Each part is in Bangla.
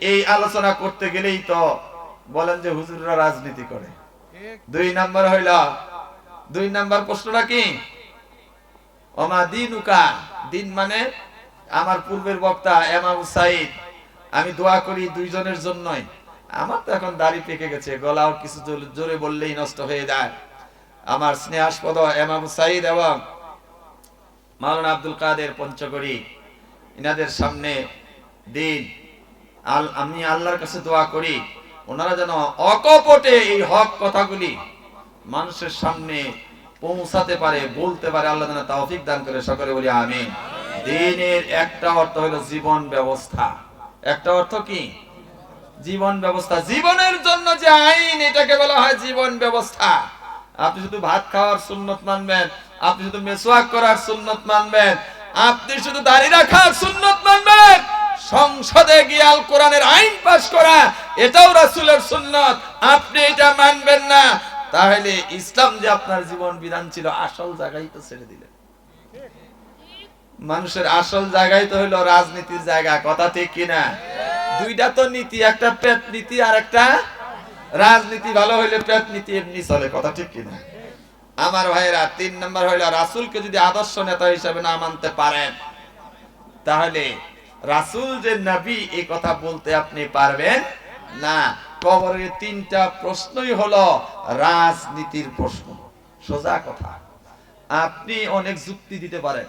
এই আলোচনা করতে গেলেই তো বলেন যে হুজুররা রাজনীতি করে। দুই নাম্বার হইল, দুই নাম্বার প্রশ্নটা কি? ওমা দিনুকা, দিন মানে আমার পূর্বের বক্তা এমাম সাইদ আমি দোয়া করি দুইজনের জন্যই। আমার তো এখন দাড়ি পেকে গেছে, গলাও কিছু জোর- বললেই নষ্ট হয়ে যায়। আমার স্নেহাস্পদ এমাম সাইদ এবং মাওলানা আব্দুল কাদের পঞ্চগড়ি, ইনাদের সামনে দিন আমি আল্লাহর কাছে দোয়া করি, ওনারা যেন অকপটে এই হক কথাগুলি মানুষের সামনে পৌঁছাতে পারে, বলতে পারে, আল্লাহ যেন তৌফিক দান করে, সকলে বলি আমিন। দিনের একটা অর্থ হলো জীবন ব্যবস্থা। একটা অর্থ কি? জীবন ব্যবস্থা। জীবনের জন্য যে আইন, এটাকে বলা হয় জীবন ব্যবস্থা। আপনি শুধু ভাত খাওয়ার সুন্নত মানবেন, আপনি শুধু মেসওয়াক করার সুন্নত মানবেন, আপনি শুধু দাড়ি রাখার সুন্নত মানবেন। সংসদে গিয়ে আল কোরআনের আইন পাশ করা, এটাও রাসূলের সুন্নত। আপনি এটা মানবেন না। তাহলে ইসলাম যে আপনার জীবন বিধান ছিল, আসল জায়গায় তো ছেড়ে দিলেন। মানুষের আসল জায়গায় তো হলো রাজনীতির জায়গা, কথা ঠিক কিনা দুইটা তো নীতি, একটা পেট নীতি আর একটা রাজনীতি। ভালো হইলে পেট নীতি, এমনি চলে, কথা ঠিক কিনা আমার ভাইরা তিন নম্বর হইল, রাসূলকে যদি আদর্শ নেতা হিসেবে না মানতে পারেন, তাহলে রাসূল যে নবী এই কথা বলতে আপনি পারবেন? না, কবরের তিনটা প্রশ্নই হলো রাজনীতির প্রশ্ন। সোজা কথা। আপনি অনেক যুক্তি দিতে পারেন।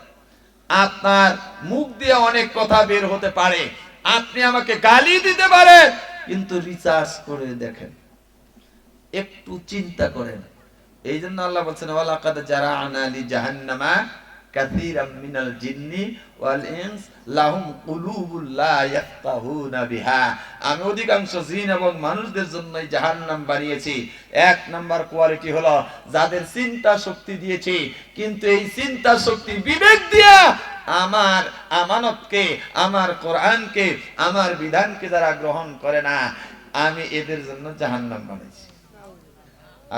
আপনার মুখ দিয়ে অনেক কথা বের হতে পারে। আপনি আমাকে গালি দিতে পারেন, কিন্তু রিচার্জ করে দেখেন। একটু চিন্তা করেন। এই জন্য আল্লাহ বলছেন, ওয়ালাকাদ জারা'না লি জাহান্নামা কাসীরাম মিনাল জিন্নি ওয়াল ইনস, লাহুম কুলুবুল লা ইয়াফকাহুনা বিহা। আমি অধিকাংশ জিন এবং মানুষদের জন্য জাহান্নাম বানিয়েছি। এক নাম্বার কোয়ালিটি হলো যাদের চিন্তা শক্তি দিয়েছি, কিন্তু এই চিন্তা শক্তি বিবেক দিয়া আমার আমানতকে, আমার কোরআনকে, আমার বিধানকে যারা গ্রহণ করে না, আমি এদের জন্য জাহান্নাম বানিয়েছি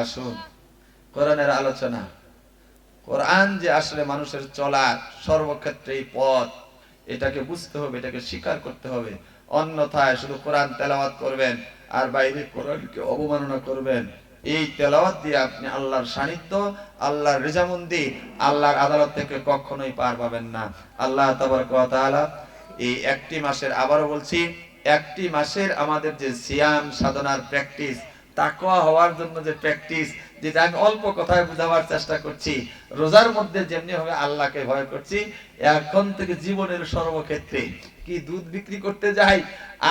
আসুন, কোরআনের আলোচনা। কোরআন যে আসলে মানুষের চলার সর্বক্ষেত্রে এই পথ, এটাকে বুঝতে হবে, এটাকে স্বীকার করতে হবে। অন্যথায় শুধু কোরআন তেলাওয়াত করবেন, আর বাইরে কোরআনকে অবমাননা করবেন। এই তেলাওয়াত দিয়ে আপনি আল্লাহর সান্নিধ্য, আল্লাহর রেজামন্দি, আল্লাহর আদালত থেকে কখনোই পার পাবেন না। আল্লাহ তাআলা এই একটি মাসের আবারও বলছি, একটি মাসের আমাদের যে সিয়াম সাধনার প্র্যাকটিস তাকওয়া হওয়ার জন্য যে প্র্যাকটিস, যেটা আমি অল্প কথায় বোঝাবার চেষ্টা করছি, রোজার মধ্যে যেমনি হবে আল্লাহকে ভয় করছি, এখন থেকে জীবনের সর্বক্ষেত্রে কি দুধ বিক্রি করতে যাই,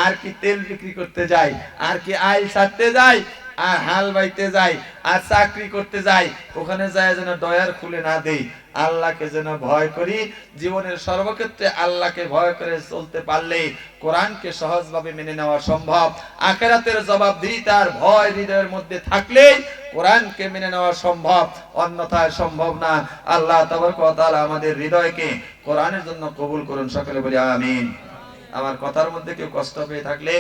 আর কি তেল বিক্রি করতে যাই, আর কি আইল ছাড়তে যাই আর হাল বাইতে যাই, আর চাকরি করতে যাই, ওখানে যায় যেন ডয়ার খুলে না দেই। আল্লাহকে যেন ভয় করি, জীবনের সর্বক্ষেত্রে আল্লাহকে ভয় করে চলতে পারলে কোরআনকে সহজভাবে মেনে নেওয়া সম্ভব। আখেরাতের জবাবদিহিতার ভয় হৃদয়ের মধ্যে থাকলেই কোরআনকে মেনে নেওয়া সম্ভব, অন্যথায় সম্ভব না। আল্লাহ তাআলা আমাদের হৃদয়কে কোরআনের জন্য কবুল করুন, সকলে বলি আমিন। আমার কথার মধ্যে কেউ কষ্ট পেয়ে থাকলে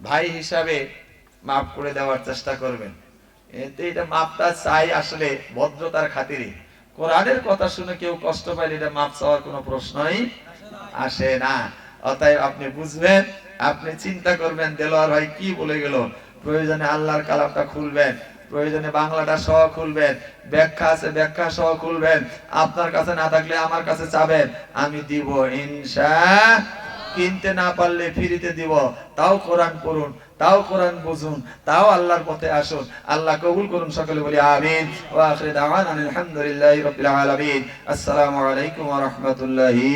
ভাই হিসাবে মাফ করে দেওয়ার চেষ্টা করবেন। এতে এটা মাপটা চাই আসলে ভদ্রতার খাতিরে। কোরআনের কথা শুনে কেউ কষ্ট পাইলে এটা মাপ চাওয়ার কোনো প্রশ্নই আসে না। অতএব আপনি বুঝবেন, আপনি চিন্তা করবেন, দেলোয়ার ভাই কি বলে গেল? প্রয়োজনে আল্লাহর কালামটা খুলবেন, প্রয়োজনে বাংলাটা সহ খুলবেন, ব্যাখ্যা আছে, ব্যাখ্যা সহ খুলবেন। আপনার কাছে না থাকলে আমার কাছে চাবেন, আমি দিব ইনশা, কিনতে না পারলে ফ্রিতে দিব, তাও কোরআন পড়ুন। তাও কোরআন বুঝুন, তাও আল্লাহর পথে আসুন। আল্লাহ কবুল করুন সকলে বলি আমিন। ওয়া আখির দাওয়ানা আলহামদুলিল্লাহি রাব্বিল আলামিন। আসসালামু আলাইকুম ওয়া রাহমাতুল্লাহি